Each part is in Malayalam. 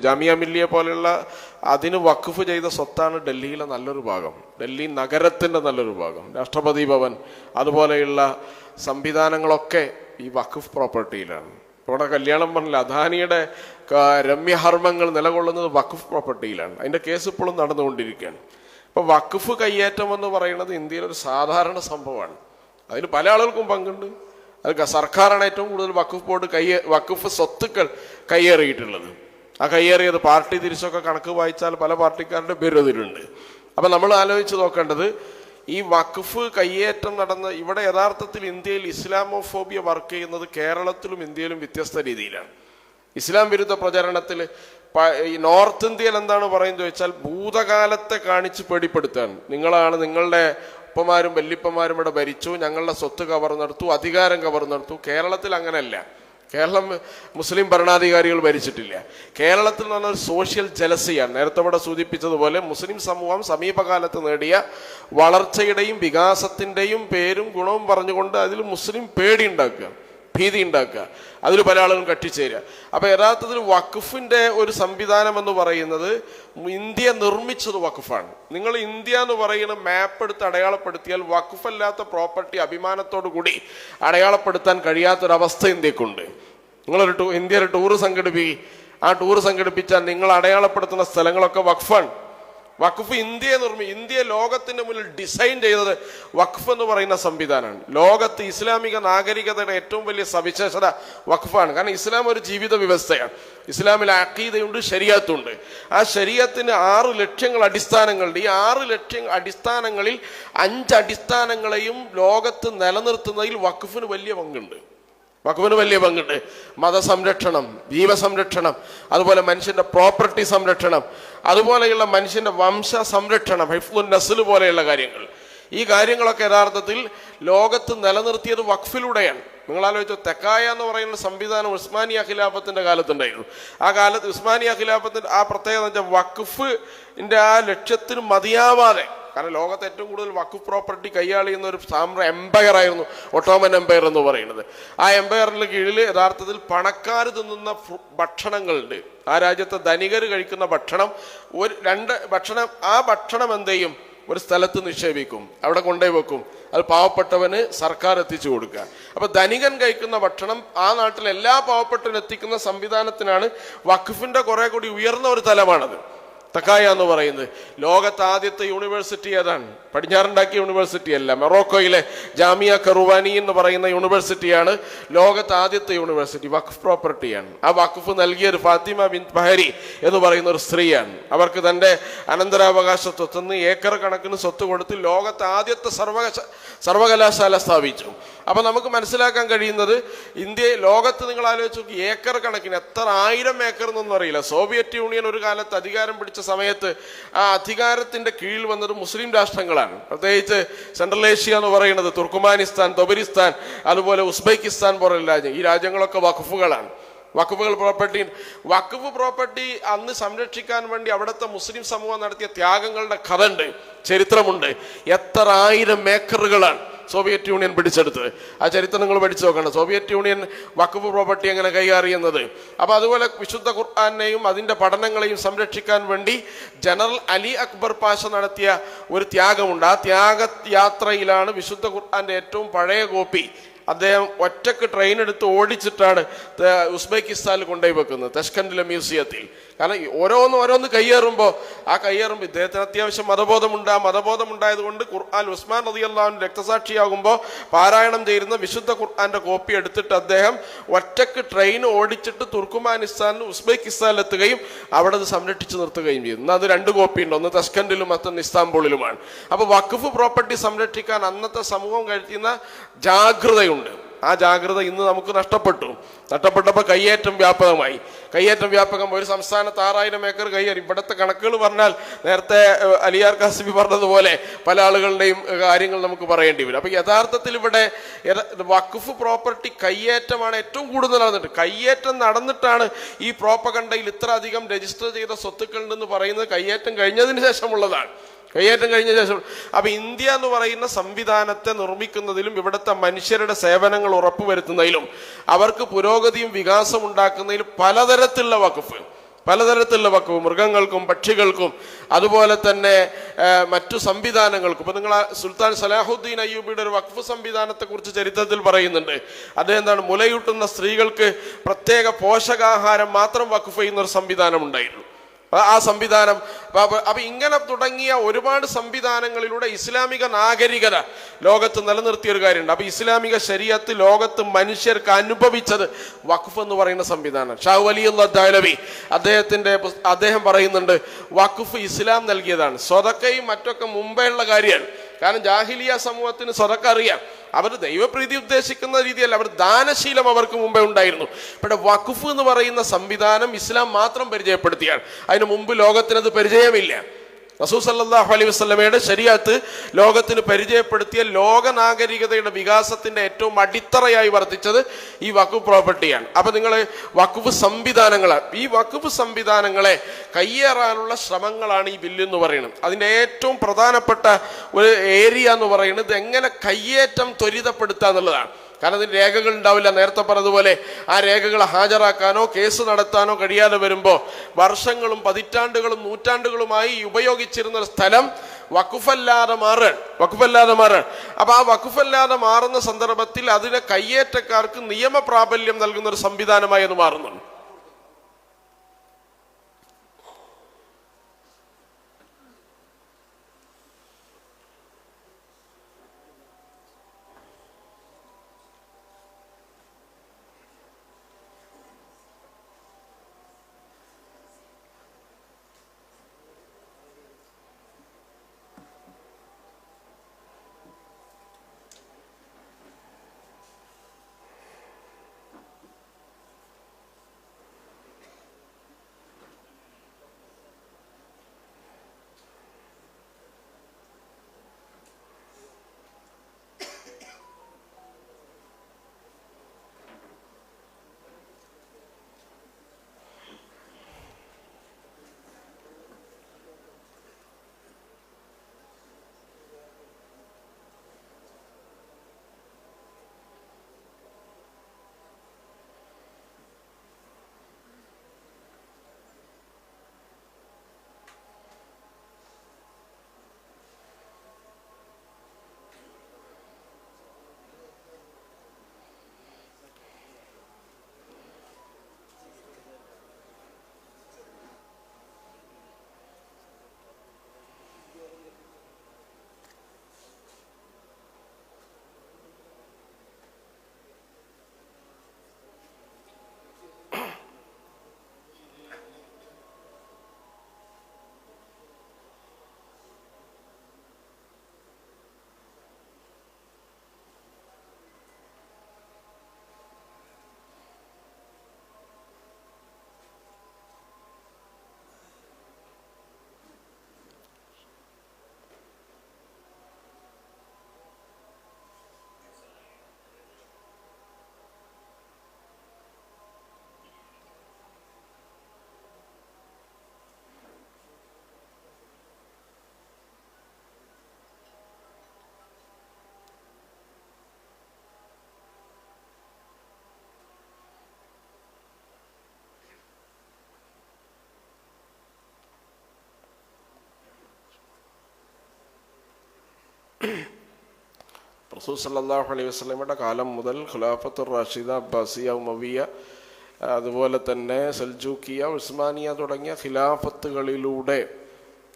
ജാമിയ മില്ലിയെ പോലെയുള്ള അതിന് വഖഫ് ചെയ്ത സ്വത്താണ് ഡൽഹിയിലെ നല്ലൊരു ഭാഗം. ഡൽഹി നഗരത്തിന്റെ നല്ലൊരു ഭാഗം. രാഷ്ട്രപതി ഭവൻ അതുപോലെയുള്ള സംവിധാനങ്ങളൊക്കെ ഈ വഖഫ് പ്രോപ്പർട്ടിയിലാണ്. ഇവിടെ കല്യാണം പറഞ്ഞില്ല അദാനിയുടെ രമ്യഹർമ്മങ്ങൾ നിലകൊള്ളുന്നത് വഖഫ് പ്രോപ്പർട്ടിയിലാണ്. അതിന്റെ കേസ് ഇപ്പോഴും നടന്നുകൊണ്ടിരിക്കുകയാണ്. ഇപ്പോൾ വഖഫ് കയ്യേറ്റം എന്ന് പറയുന്നത് ഇന്ത്യയിൽ ഒരു സാധാരണ സംഭവമാണ്. അതിൽ പല ആളുകൾക്കും പങ്കുണ്ട്. അത് സർക്കാരാണ് ഏറ്റവും കൂടുതൽ വഖഫ് ബോർഡ് കയ്യേ വഖഫ് സ്വത്തുക്കൾ കയ്യേറിയിട്ടുള്ളത്. ആ കയ്യേറിയത് പാർട്ടി തിരിച്ചൊക്കെ കണക്ക് വായിച്ചാൽ പല പാർട്ടിക്കാരുടെ പേര് അതിലുണ്ട് അപ്പം നമ്മൾ ആലോചിച്ച് നോക്കേണ്ടത് ഈ വഖഫ് കയ്യേറ്റം നടന്ന ഇവിടെ യഥാർത്ഥത്തിൽ ഇന്ത്യയിൽ ഇസ്ലാമോഫോബിയ വർക്ക് ചെയ്യുന്നത് കേരളത്തിലും ഇന്ത്യയിലും വ്യത്യസ്ത രീതിയിലാണ്. ഇസ്ലാം വിരുദ്ധ പ്രചരണത്തിൽ ഈ നോർത്ത് ഇന്ത്യയിൽ എന്താണ് പറയുന്നത് ചോദിച്ചാൽ ഭൂതകാലത്തെ കാണിച്ച് പേടിപ്പെടുത്താണ് നിങ്ങളാണ് നിങ്ങളുടെ ഉപ്പമാരും വല്യപ്പമാരും ഇവിടെ ഭരിച്ചു ഞങ്ങളുടെ സ്വത്ത് കവർന്നെടുത്തു അധികാരം കവർന്നെടുത്തു. കേരളത്തിൽ അങ്ങനെയല്ല. കേരളം മുസ്ലിം ഭരണാധികാരികൾ ഭരിച്ചിട്ടില്ല. കേരളത്തിൽ നിന്ന് സോഷ്യൽ ജലസിയാണ് നേരത്തെ ഇവിടെ സൂചിപ്പിച്ചതുപോലെ മുസ്ലിം സമൂഹം സമീപകാലത്ത് നേടിയ വളർച്ചയുടെയും വികാസത്തിന്റെയും പേരും ഗുണവും പറഞ്ഞുകൊണ്ട് അതിൽ മുസ്ലിം പേടി ഉണ്ടാക്കുക ഭീതി ഉണ്ടാക്കുക. അതിൽ പല ആളുകളും കട്ടിച്ചേരുക. അപ്പൊ യഥാർത്ഥത്തിൽ വഖഫിന്റെ ഒരു സംവിധാനം എന്ന് പറയുന്നത് ഇന്ത്യ നിർമ്മിച്ചത് വഖഫാണ്. നിങ്ങൾ ഇന്ത്യ എന്ന് പറയുന്ന മാപ്പ് എടുത്ത് അടയാളപ്പെടുത്തിയാൽ വഖഫ് അല്ലാത്ത പ്രോപ്പർട്ടി അഭിമാനത്തോടു കൂടി അടയാളപ്പെടുത്താൻ കഴിയാത്തൊരവസ്ഥ ഇന്ത്യക്കുണ്ട്. നിങ്ങളൊരു ടൂ ഇന്ത്യ ഒരു ടൂർ സംഘടിപ്പിക്കും ആ ടൂർ സംഘടിപ്പിച്ചാൽ നിങ്ങൾ അടയാളപ്പെടുത്തുന്ന സ്ഥലങ്ങളൊക്കെ വഖഫാണ്. വഖഫ് ഇന്ത്യയെ നിർമ്മി ഇന്ത്യ ലോകത്തിന്റെ മുന്നിൽ ഡിസൈൻ ചെയ്തത് വഖഫ് എന്ന് പറയുന്ന സംവിധാനമാണ്. ലോകത്ത് ഇസ്ലാമിക നാഗരികതയുടെ ഏറ്റവും വലിയ സവിശേഷത വഖഫാണ്. കാരണം ഇസ്ലാം ഒരു ജീവിത വ്യവസ്ഥയാണ്. ഇസ്ലാമിൽ അക്കീതയുണ്ട് ശരിയത്തുണ്ട് ആ ശരീരത്തിന് ആറ് ലക്ഷ്യങ്ങൾ അടിസ്ഥാനങ്ങളുണ്ട്. ഈ ആറ് ലക്ഷ്യ അടിസ്ഥാനങ്ങളിൽ അഞ്ച് അടിസ്ഥാനങ്ങളെയും ലോകത്ത് നിലനിർത്തുന്നതിൽ വഖഫിന് വലിയ പങ്കുണ്ട്. വഖഫിന് വലിയ പങ്കുണ്ട്. മതസംരക്ഷണം ജീവസംരക്ഷണം അതുപോലെ മനുഷ്യന്റെ പ്രോപ്പർട്ടി സംരക്ഷണം അതുപോലെയുള്ള മനുഷ്യന്റെ വംശ സംരക്ഷണം ഹൈഫുൻ നസ്ൽ പോലെയുള്ള കാര്യങ്ങൾ. ഈ കാര്യങ്ങളൊക്കെ യഥാർത്ഥത്തിൽ ലോകത്ത് നിലനിർത്തിയത് വഖഫിലൂടെയാണ്. നിങ്ങൾ ആലോചിച്ചു തെക്കായ എന്ന് പറയുന്ന സംവിധാനം ഉസ്മാനിയ ഖിലാഫത്തിന്റെ കാലത്തുണ്ടായിരുന്നു. ആ കാലത്ത് ഉസ്മാനിയ ഖിലാഫത്തിന്റെ ആ പ്രത്യേകത വെച്ചാൽ വഖഫിന്റെ ആ ലക്ഷ്യത്തിന് മതിയാവാതെ കാരണം ലോകത്ത് ഏറ്റവും കൂടുതൽ വക്കു പ്രോപ്പർട്ടി കൈയാളിയുന്ന ഒരു സാമ്ര എംപയർ ആയിരുന്നു ഒട്ടോമൻ എംപയർ എന്ന് പറയുന്നത്. ആ എംപയറിന്റെ കീഴിൽ യഥാർത്ഥത്തിൽ പണക്കാർ തിന്നുന്ന ഭക്ഷണങ്ങളുണ്ട്. ആ രാജ്യത്തെ ധനികർ കഴിക്കുന്ന ഭക്ഷണം ഒരു രണ്ട് ഭക്ഷണം ആ ഭക്ഷണം എന്ത് ചെയ്യും? ഒരു സ്ഥലത്ത് നിക്ഷേപിക്കും അവിടെ കൊണ്ടുപോയി വെക്കും. അത് പാവപ്പെട്ടവന് സർക്കാർ എത്തിച്ചു കൊടുക്കുക. അപ്പൊ ധനികൻ കഴിക്കുന്ന ഭക്ഷണം ആ നാട്ടിൽ എല്ലാ സംവിധാനത്തിനാണ് വഖഫിന്റെ കുറെ കൂടി ഉയർന്ന ഒരു തലമാണത്. തക്കായ എന്ന് പറയുന്നത്. ലോകത്ത് ആദ്യത്തെ യൂണിവേഴ്സിറ്റി ഏതാണ്? പടിഞ്ഞാറുണ്ടാക്കിയ യൂണിവേഴ്സിറ്റി അല്ല. മെറോക്കോയിലെ ജാമിയ കറുവാനി എന്ന് പറയുന്ന യൂണിവേഴ്സിറ്റിയാണ് ലോകത്ത് ആദ്യത്തെ യൂണിവേഴ്സിറ്റി. വഖഫ് പ്രോപ്പർട്ടിയാണ്. ആ വഖഫ് നൽകിയ ഒരു ഫാത്തിമ ബിൻ ബഹരി എന്ന് പറയുന്ന ഒരു സ്ത്രീയാണ്. അവർക്ക് തന്റെ അനന്തരാവകാശ സ്വത്തുനിന്ന് ഏക്കർ കണക്കിന് സ്വത്ത് കൊടുത്ത് ലോകത്ത് ആദ്യത്തെ സർവകശ സർവകലാശാല സ്ഥാപിച്ചു. അപ്പൊ നമുക്ക് മനസ്സിലാക്കാൻ കഴിയുന്നത് ഇന്ത്യ ലോകത്ത് നിങ്ങൾ ആലോചിച്ച് നോക്കി ഏക്കർ കണക്കിന് എത്ര ആയിരം ഏക്കർ എന്നൊന്നും അറിയില്ല. സോവിയറ്റ് യൂണിയൻ ഒരു കാലത്ത് അധികാരം പിടിച്ച സമയത്ത് ആ അധികാരത്തിന്റെ കീഴിൽ വന്നത് മുസ്ലിം രാഷ്ട്രങ്ങളാണ്. പ്രത്യേകിച്ച് സെൻട്രൽ ഏഷ്യ എന്ന് പറയുന്നത് തുർക്കുമാനിസ്ഥാൻ തൊബരിസ്ഥാൻ അതുപോലെ ഉസ്ബെക്കിസ്ഥാൻ പോലുള്ള രാജ്യം ഈ രാജ്യങ്ങളൊക്കെ വഖഫുകളാണ്. വഖഫുകൾ പ്രോപ്പർട്ടി വഖഫ് പ്രോപ്പർട്ടി അന്ന് സംരക്ഷിക്കാൻ വേണ്ടി അവിടുത്തെ മുസ്ലിം സമൂഹം നടത്തിയ ത്യാഗങ്ങളുടെ കഥ ഉണ്ട് ചരിത്രമുണ്ട്. എത്ര ആയിരം ഏക്കറുകളാണ് സോവിയറ്റ് യൂണിയൻ പിടിച്ചെടുത്തത്. ആ ചരിത്രം നിങ്ങൾ പഠിച്ചു നോക്കണം. സോവിയറ്റ് യൂണിയൻ വഖഫ് പ്രോപ്പർട്ടി എങ്ങനെ കൈകാറിയുന്നത് അപ്പോൾ അതുപോലെ വിശുദ്ധ ഖുർആാനെയും അതിന്റെ പഠനങ്ങളെയും സംരക്ഷിക്കാൻ വേണ്ടി ജനറൽ അലി അക്ബർ പാഷ നടത്തിയ ഒരു ത്യാഗമുണ്ട്. ആ ത്യാഗ യാത്രയിലാണ് വിശുദ്ധ ഖുർആാന്റെ ഏറ്റവും പഴയ കോപ്പി. അദ്ദേഹം ഒറ്റയ്ക്ക് ട്രെയിൻ എടുത്ത് ഓടിച്ചിട്ടാണ് ഉസ്ബെക്കിസ്ഥാനിൽ കൊണ്ടുപോയി വെക്കുന്നത് തഷ്കൻഡിലെ മ്യൂസിയത്തിൽ. കാരണം ഓരോന്നും ഓരോന്ന് കയ്യേറുമ്പോൾ ആ കയ്യേറുമ്പോൾ ഇദ്ദേഹത്തിന് അത്യാവശ്യം മതബോധമുണ്ട്. ആ മതബോധം ഉണ്ടായതുകൊണ്ട് ഖുർആൻ ഉസ്മാൻ റതി അള്ളാഹുൻ രക്തസാക്ഷിയാകുമ്പോൾ പാരായണം ചെയ്യുന്ന വിശുദ്ധ ഖുർആന്റെ കോപ്പി എടുത്തിട്ട് അദ്ദേഹം ഒറ്റയ്ക്ക് ട്രെയിൻ ഓടിച്ചിട്ട് തുർക്കുമാനിസ്ഥാനിലും ഉസ്ബെക്കിസ്ഥാനിലെത്തുകയും അവിടെ അത് സംരക്ഷിച്ചു നിർത്തുകയും ചെയ്തു. എന്നാൽ അത് രണ്ട് കോപ്പി ഉണ്ട് ഒന്ന് തസ്കൻഡിലും മറ്റൊന്ന് ഇസ്താംബൂളിലുമാണ്. അപ്പോൾ വഖഫ് പ്രോപ്പർട്ടി സംരക്ഷിക്കാൻ അന്നത്തെ സമൂഹം കഴിക്കുന്ന ജാഗ്രതയുണ്ട്. ആ ജാഗ്രത ഇന്ന് നമുക്ക് നഷ്ടപ്പെട്ടു. നഷ്ടപ്പെട്ടപ്പോൾ കയ്യേറ്റം വ്യാപകമായി. കയ്യേറ്റം വ്യാപകം ഒരു സംസ്ഥാനത്ത് ആറായിരം ഏക്കർ കയ്യേറി. ഇവിടുത്തെ കണക്കുകൾ പറഞ്ഞാൽ നേരത്തെ അലിയാർ കാസിബി പറഞ്ഞതുപോലെ പല ആളുകളുടെയും കാര്യങ്ങൾ നമുക്ക് പറയേണ്ടി വരും. അപ്പം യഥാർത്ഥത്തിൽ ഇവിടെ വഖഫ് പ്രോപ്പർട്ടി കയ്യേറ്റമാണ് ഏറ്റവും കൂടുതൽ നടന്നിട്ട്. കയ്യേറ്റം നടന്നിട്ടാണ് ഈ പ്രോപ്പകണ്ടയിൽ ഇത്ര അധികം രജിസ്റ്റർ ചെയ്ത സ്വത്തുക്കൾ ഉണ്ടെന്ന് പറയുന്നത് കയ്യേറ്റം കഴിഞ്ഞതിന് ശേഷമുള്ളതാണ്. കയ്യേറ്റം കഴിഞ്ഞ ശേഷം. അപ്പൊ ഇന്ത്യ എന്ന് പറയുന്ന സംവിധാനത്തെ നിർമ്മിക്കുന്നതിലും ഇവിടുത്തെ മനുഷ്യരുടെ സേവനങ്ങൾ ഉറപ്പുവരുത്തുന്നതിലും അവർക്ക് പുരോഗതിയും വികാസം ഉണ്ടാക്കുന്നതിലും പലതരത്തിലുള്ള വകുപ്പ് പലതരത്തിലുള്ള വക്കവ് മൃഗങ്ങൾക്കും പക്ഷികൾക്കും അതുപോലെ തന്നെ മറ്റു സംവിധാനങ്ങൾക്കും. ഇപ്പൊ നിങ്ങൾ സുൽത്താൻ സലാഹുദ്ദീൻ അയ്യൂബിയുടെ ഒരു വഖഫ് സംവിധാനത്തെ കുറിച്ച് ചരിത്രത്തിൽ പറയുന്നുണ്ട്. അദ്ദേഹം എന്താണ് മുലയൂട്ടുന്ന സ്ത്രീകൾക്ക് പ്രത്യേക പോഷകാഹാരം മാത്രം വഖഫ് ചെയ്യുന്ന ഒരു സംവിധാനം ഉണ്ടായിരുന്നു. ആ സംവിധാനം. അപ്പൊ- ഇങ്ങനെ തുടങ്ങിയ ഒരുപാട് സംവിധാനങ്ങളിലൂടെ ഇസ്ലാമിക നാഗരികത ലോകത്ത് നിലനിർത്തിയ ഒരു കാര്യമുണ്ട്. അപ്പൊ ഇസ്ലാമിക ശരീരത്ത് ലോകത്ത് മനുഷ്യർക്ക് അനുഭവിച്ചത് വഖഫ് എന്ന് പറയുന്ന സംവിധാനം. ഷാഹു അലി ദാലവി അദ്ദേഹത്തിന്റെ അദ്ദേഹം പറയുന്നുണ്ട് വഖഫ് ഇസ്ലാം നൽകിയതാണ്. സ്വതക്കയും മറ്റൊക്കെ മുമ്പേ ഉള്ള കാര്യമാണ്. കാരണം ജാഹിലിയ സമൂഹത്തിന് സ്വതക്ക അറിയാം. അവർ ദൈവപ്രീതി ഉദ്ദേശിക്കുന്ന രീതിയല്ല. അവർ ദാനശീലം അവർക്ക് മുമ്പേ ഉണ്ടായിരുന്നു. ഇവിടെ വഖഫ് എന്ന് പറയുന്ന സംവിധാനം ഇസ്ലാം മാത്രം പരിചയപ്പെടുത്തിയാണ്. അതിന് മുമ്പ് ലോകത്തിനത് പരിചയമില്ല. റസൂ സല്ലല്ലാഹു അലൈഹി വസ്ലമയുടെ ശരീഅത്ത് ലോകത്തിന് പരിചയപ്പെടുത്തിയ ലോക നാഗരികതയുടെ വികാസത്തിന്റെ ഏറ്റവും അടിത്തറയായി വർദ്ധിച്ചത് ഈ വഖഫ് പ്രോപ്പർട്ടിയാണ്. അപ്പൊ നിങ്ങൾ വഖഫ് സംവിധാനങ്ങൾ ഈ വഖഫ് സംവിധാനങ്ങളെ കയ്യേറാനുള്ള ശ്രമങ്ങളാണ് ഈ ബില്ല് എന്ന് പറയുന്നത്. അതിന്റെ ഏറ്റവും പ്രധാനപ്പെട്ട ഒരു ഏരിയ എന്ന് പറയുന്നത് എങ്ങനെ കയ്യേറ്റം ത്വരിതപ്പെടുത്തുക എന്നുള്ളതാണ് കാരണം അതിന് രേഖകൾ ഉണ്ടാവില്ല. നേരത്തെ പറഞ്ഞതുപോലെ ആ രേഖകൾ ഹാജരാക്കാനോ കേസ് നടത്താനോ കഴിയാതെ വരുമ്പോൾ വർഷങ്ങളും പതിറ്റാണ്ടുകളും നൂറ്റാണ്ടുകളുമായി ഉപയോഗിച്ചിരുന്ന സ്ഥലം വക്കുഫല്ലാതെ മാറുകയാണ് വക്കുഫല്ലാതെ മാറുകയാണ് അപ്പൊ ആ വക്കുഫല്ലാതെ മാറുന്ന സന്ദർഭത്തിൽ അതിനെ കയ്യേറ്റക്കാർക്ക് നിയമപ്രാബല്യം നൽകുന്ന ഒരു സംവിധാനമായി അത് മാറുന്നുണ്ട്. റസൂൽ സല്ലാഹു അലൈഹി വസ്ലമിയുടെ കാലം മുതൽ ഖുലാഫത്തുർ റാഷിദ അബ്ബാസിയ ഉമവിയ അതുപോലെ തന്നെ സൽജൂക്കിയ ഉസ്മാനിയ തുടങ്ങിയ ഖിലാഫത്തുകളിലൂടെ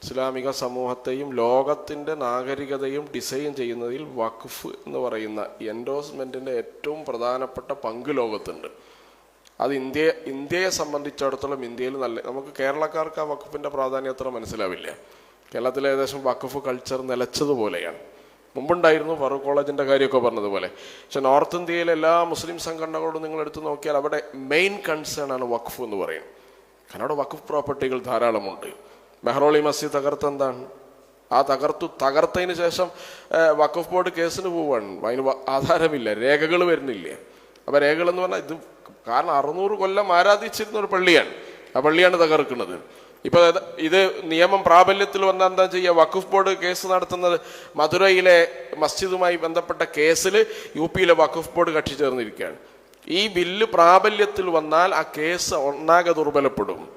ഇസ്ലാമിക സമൂഹത്തെയും ലോകത്തിന്റെ നാഗരികതയും ഡിസൈൻ ചെയ്യുന്നതിൽ വഖഫ് എന്ന് പറയുന്ന എൻഡോസ്മെന്റിന്റെ ഏറ്റവും പ്രധാനപ്പെട്ട പങ്ക് ലോകത്തുണ്ട്. അത് ഇന്ത്യ ഇന്ത്യയെ സംബന്ധിച്ചിടത്തോളം ഇന്ത്യയിൽ നല്ല നമുക്ക് കേരളക്കാർക്ക് ആ വഖഫിന്റെ പ്രാധാന്യം അത്ര മനസ്സിലാവില്ല. കേരളത്തിൽ ഏകദേശം വഖഫ് കൾച്ചർ നിലച്ചതുപോലെയാണ്. മുമ്പുണ്ടായിരുന്നു ഫറൂഖ് കോളേജിന്റെ കാര്യമൊക്കെ പറഞ്ഞതുപോലെ. പക്ഷെ നോർത്ത് ഇന്ത്യയിലെ എല്ലാ മുസ്ലിം സംഘടനകളോടും നിങ്ങൾ എടുത്തു നോക്കിയാൽ അവിടെ മെയിൻ കൺസേൺ ആണ് വഖഫ് എന്ന് പറയുന്നത്. കാരണം അവിടെ വഖഫ് പ്രോപ്പർട്ടികൾ ധാരാളമുണ്ട്. മെഹ്റോളി മസ്ജിദ് തകർത്ത് എന്താണ്? ആ തകർത്തു തകർത്തതിന് ശേഷം വഖഫ് ബോർഡ് കേസിന് പോവാണ്. അതിന് ആധാരമില്ല രേഖകൾ വരുന്നില്ല. അപ്പം രേഖകൾ എന്ന് പറഞ്ഞാൽ ഇത് കാരണം അറുന്നൂറ് കൊല്ലം ആരാധിച്ചിരുന്ന ഒരു പള്ളിയാണ്. ആ പള്ളിയാണ് തകർക്കുന്നത്. ഇപ്പൊ ഇത് നിയമം പ്രാബല്യത്തിൽ വന്നാൽ എന്താ ചെയ്യുക വഖഫ് ബോർഡ് കേസ് നടത്തുന്നത് മധുരയിലെ മസ്ജിദുമായി ബന്ധപ്പെട്ട കേസിൽ യു പിയിലെ വഖഫ് ബോർഡ് കക്ഷി ചേർന്നിരിക്കുകയാണ്. ഈ ബില്ല് പ്രാബല്യത്തിൽ വന്നാൽ ആ കേസ് ഒന്നാകെ ദുർബലപ്പെടും.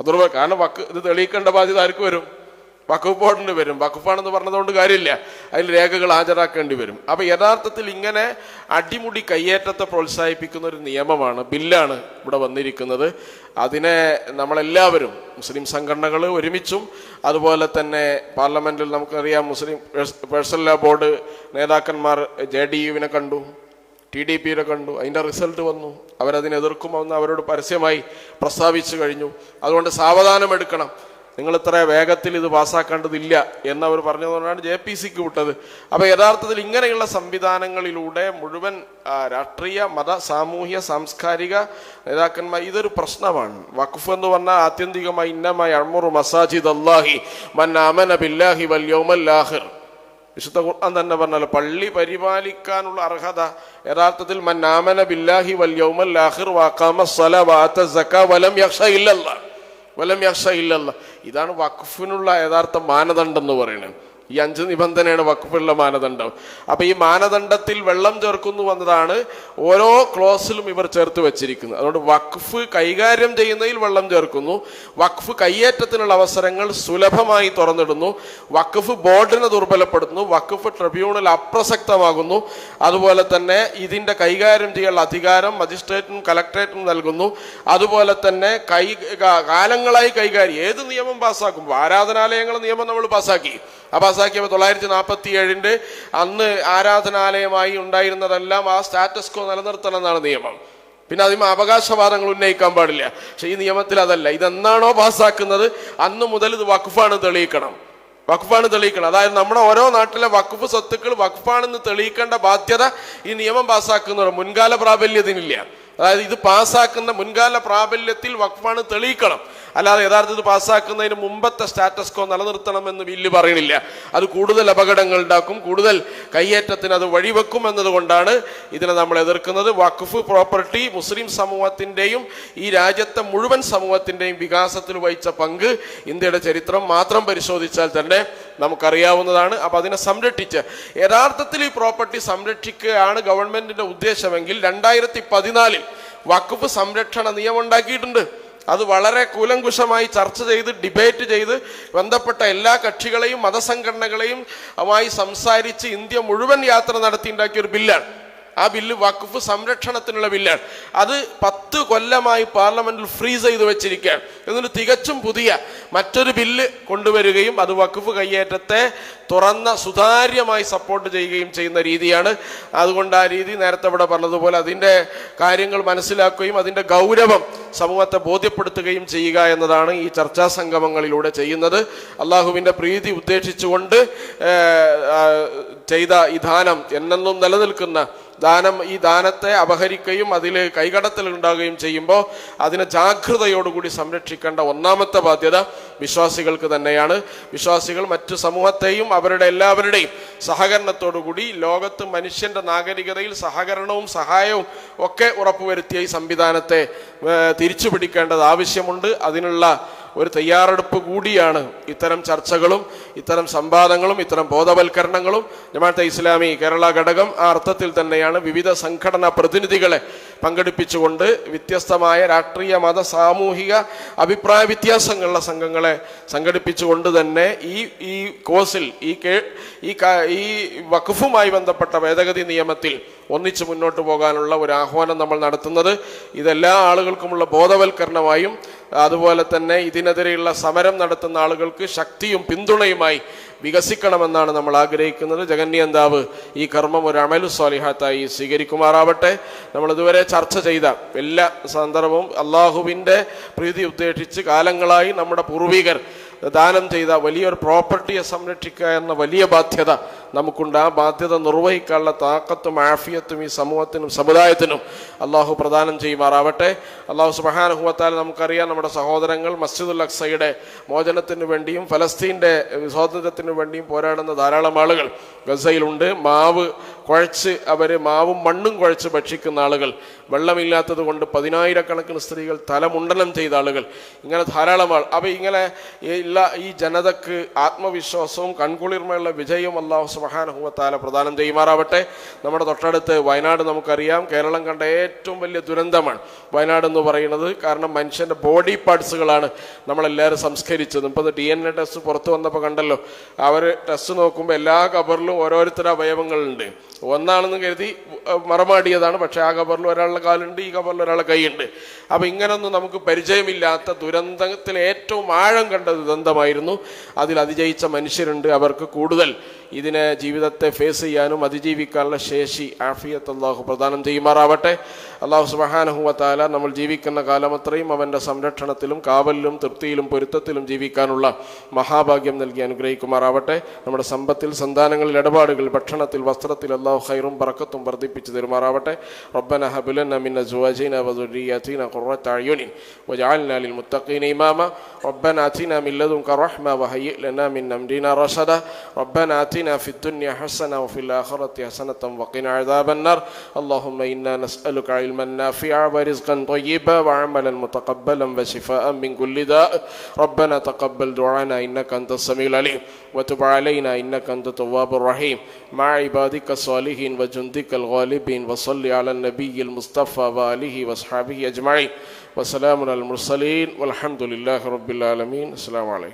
അതുകൊണ്ട് കാരണം വക്ക് ഇത് തെളിയിക്കേണ്ട ബാധ്യത ആർക്ക് വരും? വഖഫ് ബോർഡിന് വരും. വഖഫാണെന്ന് പറഞ്ഞതുകൊണ്ട് കാര്യമില്ല. അതിൽ രേഖകൾ ഹാജരാക്കേണ്ടി വരും. അപ്പോൾ യഥാർത്ഥത്തിൽ ഇങ്ങനെ അടിമുടി കയ്യേറ്റത്തെ പ്രോത്സാഹിപ്പിക്കുന്ന ഒരു നിയമമാണ് ബില്ലാണ് ഇവിടെ വന്നിരിക്കുന്നത്. അതിനെ നമ്മളെല്ലാവരും മുസ്ലിം സംഘടനകൾ ഒരുമിച്ചും അതുപോലെ തന്നെ പാർലമെന്റിൽ നമുക്കറിയാം മുസ്ലിം പേഴ്സണൽ ബോർഡ് നേതാക്കന്മാർ ജെ ഡി യുവിനെ കണ്ടു ടി ഡി പിയുടെ കണ്ടു അതിന്റെ റിസൾട്ട് വന്നു. അവരതിനെതിർക്കുമെന്ന് അവരോട് പരസ്യമായി പ്രസ്താവിച്ചു കഴിഞ്ഞു. അതുകൊണ്ട് സാവധാനം എടുക്കണം. നിങ്ങൾ ഇത്ര വേഗത്തിൽ ഇത് പാസ്സാക്കേണ്ടതില്ല എന്നവർ പറഞ്ഞതുകൊണ്ടാണ് ജെ പി സിക്ക് വിട്ടത്. അപ്പോൾ യഥാർത്ഥത്തിൽ ഇങ്ങനെയുള്ള സംവിധാനങ്ങളിലൂടെ മുഴുവൻ രാഷ്ട്രീയ മത സാമൂഹ്യ സാംസ്കാരിക നേതാക്കന്മാർ ഇതൊരു പ്രശ്നമാണ്. വഖഫ് എന്ന് പറഞ്ഞാൽ ആത്യന്തികമായി ഇന്നമായി അഴ്മുറു മസാജിദ് അള്ളാഹി മൻ അമന ബില്ലാഹി ആഖിർ വിശുദ്ധ ഖുർആൻ തന്നെ പറഞ്ഞല്ലോ പള്ളി പരിപാലിക്കാനുള്ള അർഹത യഥാർത്ഥത്തിൽ മന്നാമന ബില്ലാഹി വൽ വാക്കാമ സല വാത്ത വഅത വലം യക്ഷ ഇല്ലല്ല വലം യക്ഷ ഇല്ലല്ലാ ഇതാണ് വഖഫിനുള്ള യഥാർത്ഥ മാനദണ്ഡം എന്ന് പറയുന്നത്. ഈ അഞ്ച് നിബന്ധനയാണ് വഖഫിലുള്ള മാനദണ്ഡം. അപ്പൊ ഈ മാനദണ്ഡത്തിൽ വെള്ളം ചേർക്കുന്നു എന്നതാണ് ഓരോ ക്ലോസിലും ഇവർ ചേർത്ത് വെച്ചിരിക്കുന്നത്. അതുകൊണ്ട് വഖഫ് കൈകാര്യം ചെയ്യുന്നതിൽ വെള്ളം ചേർക്കുന്നു. വഖഫ് കയ്യേറ്റത്തിനുള്ള അവസരങ്ങൾ സുലഭമായി തുറന്നിടുന്നു. വഖഫ് ബോർഡിനെ ദുർബലപ്പെടുത്തുന്നു. വഖഫ് ട്രിബ്യൂണൽ അപ്രസക്തമാകുന്നു. അതുപോലെ തന്നെ ഇതിന്റെ കൈകാര്യം ചെയ്യാനുള്ള അധികാരം മജിസ്ട്രേറ്റിനും കലക്ട്രേറ്റിനും നൽകുന്നു. അതുപോലെ തന്നെ കൈ കാലങ്ങളായി കൈകാര്യം. ഏത് നിയമം പാസ്സാക്കും ആരാധനാലയങ്ങളുടെ നിയമം നമ്മൾ പാസ്സാക്കി. പാസ്സാക്കിയപ്പോൾ തൊള്ളായിരത്തി നാൽപ്പത്തി ഏഴിന്റെ അന്ന് ആരാധനാലയമായി ഉണ്ടായിരുന്നതെല്ലാം ആ സ്റ്റാറ്റസ് കോ നിലനിർത്തണം എന്നാണ് നിയമം. പിന്നെ അതിന് അവകാശവാദങ്ങൾ ഉന്നയിക്കാൻ പാടില്ല. പക്ഷേ ഈ നിയമത്തിൽ അതല്ല. ഇതെന്നാണോ പാസ്സാക്കുന്നത് അന്ന് മുതൽ ഇത് വഖഫാണ് തെളിയിക്കണം. വഖഫാണ് തെളിയിക്കണം. അതായത് നമ്മുടെ ഓരോ നാട്ടിലെ വഖഫ് സ്വത്തുക്കൾ വഖഫാണെന്ന് തെളിയിക്കേണ്ട ബാധ്യത ഈ നിയമം പാസ്സാക്കുന്നവർ മുൻകാല പ്രാബല്യത്തിനില്ല. അതായത് ഇത് പാസ്സാക്കുന്ന മുൻകാല പ്രാബല്യത്തിൽ വഖഫാണ് തെളിയിക്കണം. അല്ലാതെ യഥാർത്ഥത്തിൽ പാസ്സാക്കുന്നതിന് മുമ്പത്തെ സ്റ്റാറ്റസ് കോ നിലനിർത്തണമെന്ന് ബില്ല് പറയണില്ല അത് കൂടുതൽ അപകടങ്ങൾ ഉണ്ടാക്കും കൂടുതൽ കയ്യേറ്റത്തിന് അത് വഴിവെക്കും എന്നതുകൊണ്ടാണ് ഇതിനെ നമ്മൾ എതിർക്കുന്നത്. വഖഫ് പ്രോപ്പർട്ടി മുസ്ലിം സമൂഹത്തിന്റെയും ഈ രാജ്യത്തെ മുഴുവൻ സമൂഹത്തിന്റെയും വികാസത്തിൽ വഹിച്ച പങ്ക് ഇന്ത്യയുടെ ചരിത്രം മാത്രം പരിശോധിച്ചാൽ തന്നെ നമുക്കറിയാവുന്നതാണ്. അപ്പം അതിനെ സംരക്ഷിച്ച് യഥാർത്ഥത്തിൽ ഈ പ്രോപ്പർട്ടി സംരക്ഷിക്കുകയാണ് ഗവൺമെന്റിന്റെ ഉദ്ദേശമെങ്കിൽ രണ്ടായിരത്തി പതിനാലിൽ വഖഫ് സംരക്ഷണ നിയമം ഉണ്ടാക്കിയിട്ടുണ്ട് അത് വളരെ കൂലങ്കുശമായി ചർച്ച ചെയ്ത് ഡിബേറ്റ് ചെയ്ത് ബന്ധപ്പെട്ട എല്ലാ കക്ഷികളെയും മതസംഘടനകളെയും മായി സംസാരിച്ച് ഇന്ത്യ മുഴുവൻ യാത്ര നടത്തി ഉണ്ടാക്കിയ ഒരു ബില്ലാണ്. ആ ബില്ല് വഖഫ് സംരക്ഷണത്തിനുള്ള ബില്ലാണ്. അത് പത്ത് കൊല്ലമായി പാർലമെന്റിൽ ഫ്രീസ് ചെയ്ത് വെച്ചിരിക്കുകയാണ്. എന്നിട്ട് തികച്ചും പുതിയ മറ്റൊരു ബില്ല് കൊണ്ടുവരികയും അത് വഖഫ് കയ്യേറ്റത്തെ തുറന്ന സുതാര്യമായി സപ്പോർട്ട് ചെയ്യുകയും ചെയ്യുന്ന രീതിയാണ്. അതുകൊണ്ട് ആ രീതി നേരത്തെ ഇവിടെ പറഞ്ഞതുപോലെ അതിന്റെ കാര്യങ്ങൾ മനസ്സിലാക്കുകയും അതിന്റെ ഗൗരവം സമൂഹത്തെ ബോധ്യപ്പെടുത്തുകയും ചെയ്യുക എന്നതാണ് ഈ ചർച്ചാ സംഗമങ്ങളിലൂടെ ചെയ്യുന്നത്. അള്ളാഹുവിന്റെ പ്രീതി ഉദ്ദേശിച്ചുകൊണ്ട് ചെയ്ത ഈ ദാനം എന്നെന്നും നിലനിൽക്കുന്ന ദാനം ഈ ദാനത്തെ അപഹരിക്കുകയും അതിൽ കൈകടത്തൽ ഉണ്ടാകുകയും ചെയ്യുമ്പോൾ അതിനെ ജാഗ്രതയോടുകൂടി സംരക്ഷിക്കേണ്ട ഒന്നാമത്തെ ബാധ്യത വിശ്വാസികൾക്ക് തന്നെയാണ്. വിശ്വാസികൾ മറ്റു സമൂഹത്തെയും അവരുടെ എല്ലാവരുടെയും സഹകരണത്തോടുകൂടി ലോകത്ത് മനുഷ്യന്റെ നാഗരികതയിൽ സഹകരണവും സഹായവും ഒക്കെ ഉറപ്പുവരുത്തിയ ഈ സംവിധാനത്തെ തിരിച്ചു പിടിക്കേണ്ടത് ആവശ്യമുണ്ട്. അതിനുള്ള ഒരു തയ്യാറെടുപ്പ് കൂടിയാണ് ഇത്തരം ചർച്ചകളും ഇത്തരം സംവാദങ്ങളും ഇത്തരം ബോധവൽക്കരണങ്ങളും. ജമാഅത്തെ ഇസ്ലാമി കേരള ഘടകം ആ അർത്ഥത്തിൽ തന്നെയാണ് വിവിധ സംഘടനാ പ്രതിനിധികളെ പങ്കെടുപ്പിച്ചുകൊണ്ട് വ്യത്യസ്തമായ രാഷ്ട്രീയ മത സാമൂഹിക അഭിപ്രായ വ്യത്യാസങ്ങളുള്ള സംഘങ്ങളെ സംഘടിപ്പിച്ചുകൊണ്ട് തന്നെ ഈ ഈ കോഴ്സിൽ ഈ കേ ഈ ഈ വഖഫുമായി ബന്ധപ്പെട്ട ഭേദഗതി നിയമത്തിൽ ഒന്നിച്ചു മുന്നോട്ട് പോകാനുള്ള ഒരു ആഹ്വാനം നമ്മൾ നടത്തുന്നത്. ഇതെല്ലാ ആളുകൾക്കുമുള്ള ബോധവൽക്കരണമായും അതുപോലെ തന്നെ ഇതിനെതിരെയുള്ള സമരം നടത്തുന്ന ആളുകൾക്ക് ശക്തിയും പിന്തുണയുമായി വികസിക്കണമെന്നാണ് നമ്മൾ ആഗ്രഹിക്കുന്നത്. ജഗന്യന്താവ് ഈ കർമ്മം ഒരു അമലു സ്വാലിഹാത്തായി സ്വീകരിക്കുമാറാവട്ടെ. നമ്മൾ ഇതുവരെ ചർച്ച ചെയ്ത എല്ലാ സന്ദർഭവും അള്ളാഹുവിന്റെ പ്രീതി ഉദ്ദേശിച്ച് കാലങ്ങളായി നമ്മുടെ പൂർവികർ ദാനം ചെയ്ത വലിയൊരു പ്രോപ്പർട്ടിയെ സംരക്ഷിക്കുക എന്ന വലിയ ബാധ്യത നമുക്കുണ്ട്. ആ ബാധ്യത നിർവഹിക്കാനുള്ള താക്കത്തും ആഫിയത്തും ഈ സമൂഹത്തിനും സമുദായത്തിനും അള്ളാഹു പ്രദാനം ചെയ്യുമാറാവട്ടെ. അള്ളാഹു സുബഹാനുഭവത്താൽ നമുക്കറിയാം നമ്മുടെ സഹോദരങ്ങൾ മസ്ജിദുൽ അക്സയുടെ മോചനത്തിന് വേണ്ടിയും ഫലസ്തീന്റെ സ്വാതന്ത്ര്യത്തിന് വേണ്ടിയും പോരാടുന്ന ധാരാളം ആളുകൾ ഗസയിലുണ്ട്. മാവ് കുഴച്ച് അവർ മാവും മണ്ണും കുഴച്ച് ഭക്ഷിക്കുന്ന ആളുകൾ വെള്ളമില്ലാത്തത് കൊണ്ട് പതിനായിരക്കണക്കിന് സ്ത്രീകൾ തലമുണ്ടനം ചെയ്ത ആളുകൾ. ഇങ്ങനെ ധാരാളം ആൾ. അപ്പോൾ ഇങ്ങനെ ഉള്ള ഈ ജനതക്ക് ആത്മവിശ്വാസവും കൺകുളിർമയുള്ള വിജയവും അള്ളാഹു സുബാനഹുവത്താല പ്രദാനം ചെയ്യുമാറാവട്ടെ. നമ്മുടെ തൊട്ടടുത്ത് വയനാട് നമുക്കറിയാം. കേരളം കണ്ട ഏറ്റവും വലിയ ദുരന്തമാണ് വയനാട് എന്ന് പറയുന്നത്. കാരണം മനുഷ്യന്റെ ബോഡി പാർട്സുകളാണ് നമ്മളെല്ലാവരും സംസ്കരിച്ചത്. ഇപ്പോൾ ഡി എൻ എ ടെസ്റ്റ് പുറത്തു വന്നപ്പോൾ കണ്ടല്ലോ. അവർ ടെസ്റ്റ് നോക്കുമ്പോൾ എല്ലാ കബറിലും ഓരോരുത്തരുടെ അവയവങ്ങളുണ്ട്. ഒന്നാണെന്ന് കരുതി മറമാടിയതാണ്. പക്ഷേ ആ കബറിൽ ഒരാളുടെ കാലുണ്ട് ഈ കബറിൽ ഒരാളുടെ കൈയുണ്ട്. അപ്പം ഇങ്ങനൊന്നും നമുക്ക് പരിചയമില്ലാത്ത ദുരന്തത്തിൽ ഏറ്റവും ആഴം കണ്ട ദുരന്തമായിരുന്നു അതിൽ അതിജയിച്ച മനുഷ്യരുണ്ട് അവർക്ക് കൂടുതൽ. ഇതിനെ ജീവിതത്തെ ഫേസ് ചെയ്യാനും അതിജീവിക്കാനുള്ള ശേഷി ആഫിയത്ത് അള്ളാഹു പ്രദാനം ചെയ്യുമാറാവട്ടെ അള്ളാഹു സുബഹാനഹുവത്താല നമ്മൾ ജീവിക്കുന്ന കാലം അത്രയും അവൻ്റെ സംരക്ഷണത്തിലും കാവലിലും തൃപ്തിയിലും പൊരുത്തത്തിലും ജീവിക്കാനുള്ള മഹാഭാഗ്യം നൽകി അനുഗ്രഹിക്കുമാറാവട്ടെ നമ്മുടെ സമ്പത്തിൽ സന്താനങ്ങളിൽ ഇടപാടുകൾ ഭക്ഷണത്തിൽ വസ്ത്രത്തിൽ അള്ളാഹു ഖൈറും ബറക്കത്തും വർദ്ധിപ്പിച്ചു തരുമാറാവട്ടെ റബ്ബന ഹബുലന മിൻ അസ്വാജിന വദുരിയാതിന ഖുർറത അയുനിൻ വജഅൽനാ للمتقين إماما ربنا آتنا من لدنك رحمة وهيئ لنا من أمرنا رشدا ربنا آتنا في الدنيا حسنة وفي الآخرة حسنة وقنا عذاب النار. اللهم إنا نسألك علما نافعا ورزقا طيبا وعملا متقبلا وشفاء من كل داء. ربنا تقبل دعانا إنك أنت السميع العليم. وتب علينا إنك أنت التواب الرحيم. مع عبادك الصالحين وجندك الغالبين وصل على النبي المصطفى وآله وأصحابه أجمعين. وسلام على المرسلين والحمد لله رب العالمين. السلام عليكم.